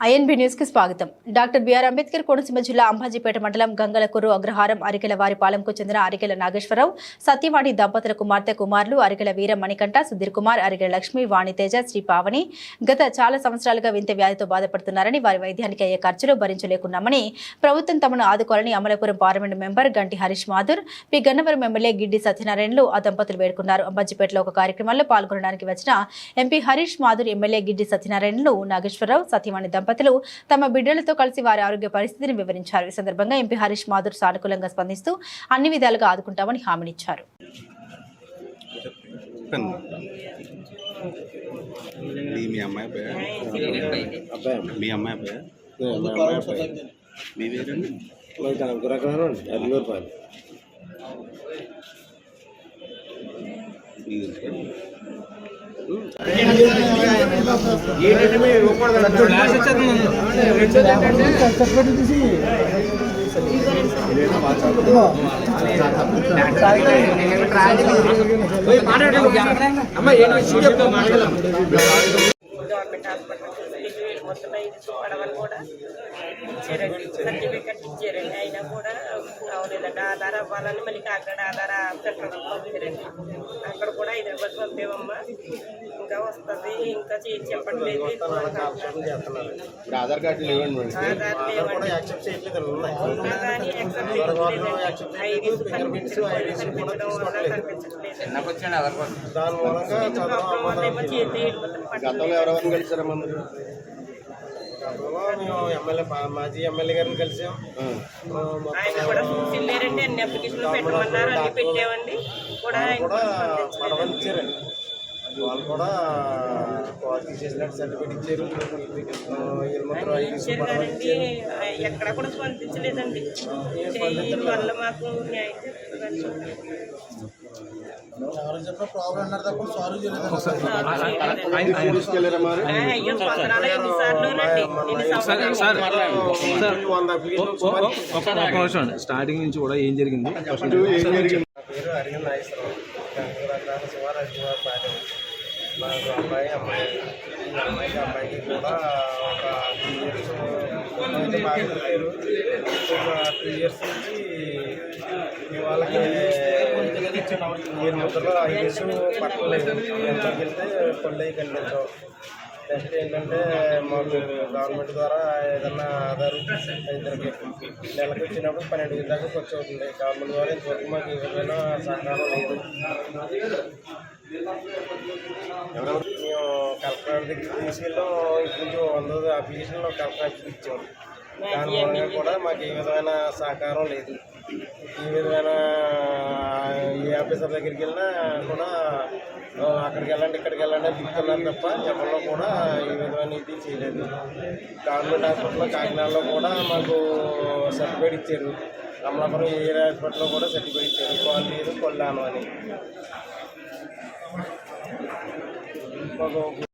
INB న్యూస్కి స్వాగతం. Doctor BR Ambedkar Konaseema జిల్లా అంబాజీపేట మండలం గంగలకూరు అగ్రహారం అరికెల వారిపాలెంకు చెందిన అరికెల నాగేశ్వరరావు సత్యవాణి దంపతుల కుమార్తె కుమారులు అరికెల వీర మణికంఠ సుధీర్ కుమార్ అరికెల లక్ష్మి వాణితేజ శ్రీ పావని గత చాలా సంవత్సరాలుగా వింత వ్యాధితో బాధపడుతున్నారని వారి వైద్యానికి అయ్యే ఖర్చులు భరించలేకున్నామని ప్రభుత్వం తమను ఆదుకోవాలని Amalapuram parliament member Ganti Harish Madhur P Gannavaram MLA Giddi సత్యనారాయణలు ఆ దంపతులు వేడుకున్నారు. అంబాజీపేటలో ఒక కార్యక్రమంలో పాల్గొనడానికి వచ్చిన ఎంపీ హరీష్ మాధుర్ ఎమ్మెల్యే గిడ్డి సత్యనారాయణలు నాగేశ్వరరావు సత్యవాణి దంపతులు తమ బిడ్డలతో కలిసి వారి ఆరోగ్య పరిస్థితిని వివరించారు. ఈ సందర్భంగా ఎంపీ హరీష్ మాథుర్ సానుకూలంగా స్పందిస్తూ అన్ని విధాలుగా ఆదుకుంటామని హామీనిచ్చారు. మీ మీ అమ్మాయి మీ అమ్మాయి పేరు? మీ హాస్పిటల్ మొత్తం ఐదు పడవలు కూడా ఇచ్చారండి సర్టిఫికెట్ ఇచ్చారండి అయినా కూడా అవలేదండి ఆధార్ అవ్వాలని మళ్ళీ కాకినాడ ఆధార్ పెట్టడం పంపారండి అక్కడ కూడా రూపాయలు పంపేవమ్మా. ఇంకా వస్తుంది ఇంకా చెప్పట్లేదు. ఇప్పుడు ఆధార్ కార్డు లేవండి ఆధార్ లేవండి. యాక్సెప్ట్ చేయట్లేదు కనిపించడం వల్ల కనిపించట్లేదు. దాని మూలంగా గతంలో ఎవరెవరిని గతంలో మేము ఎమ్మెల్యే మాజీ ఎమ్మెల్యే గారిని కలిసాం. ఆయన కూడా అన్ని అప్లికేషన్లు పెట్టమన్నారు అన్ని పెట్టామండి. కూడా పడవలు. ఇచ్చారండి వాళ్ళు కూడా క్వాలిటీ చేసినట్టు సర్టిఫికేట్ ఇచ్చారు. ఎక్కడ కూడా స్పందించలేదండి. వల్ల మాకు న్యాయం స్టార్టింగ్ నుంచి కూడా ఏం జరిగింది? పేరు నాగేశ్వరరావు. నాకు అబ్బాయి అమ్మాయి ఈ అమ్మాయికి అబ్బాయికి కూడా ఒక త్రీ ఇయర్స్ అయితే బాగుంటారు ఒక త్రీ ఇయర్స్ నుంచి వాళ్ళకి వాళ్ళకి ఈ ఐదు ఇయర్స్ పట్టలేదు ఎంతకి వెళ్తే పళ్ళు కనిపించవు నెక్స్ట్ ఏంటంటే మాకు గవర్నమెంట్ ద్వారా ఏదన్నా ఆధారు ఇద్దరికి నెలకు వచ్చినప్పుడు పన్నెండు వేల దాకా ఖర్చు అవుతుంది. గవర్నమెంట్ ద్వారా ఇంతవరకు మాకు ఏదైనా సహకారం లేదు. మేము కలెక్టర్ దగ్గరికి తీసుకెళ్ళాం ఇంకొంచెం వంద అప్లికేషన్లో కలెక్టర్ ఇచ్చాం దాని మూలంగా కూడా మాకు ఏ విధమైన సహకారం లేదు. ఏ విధమైన ఏ ఆఫీసర్ దగ్గరికి వెళ్ళినా కూడా అక్కడికి వెళ్ళండి ఇక్కడికి వెళ్ళండి అని తప్ప ఎవరిలో కూడా ఏ విధమైన ఇది చేయలేదు. గవర్నమెంట్ హాస్పిటల్లో కాకినాడలో కూడా మాకు సర్టిఫికేట్ ఇచ్చారు. అమలాపురం ఏ హాస్పిటల్లో కూడా సర్టిఫికేట్ ఇచ్చారు. క్వాలిటీ కొల్లాను అని. మాకు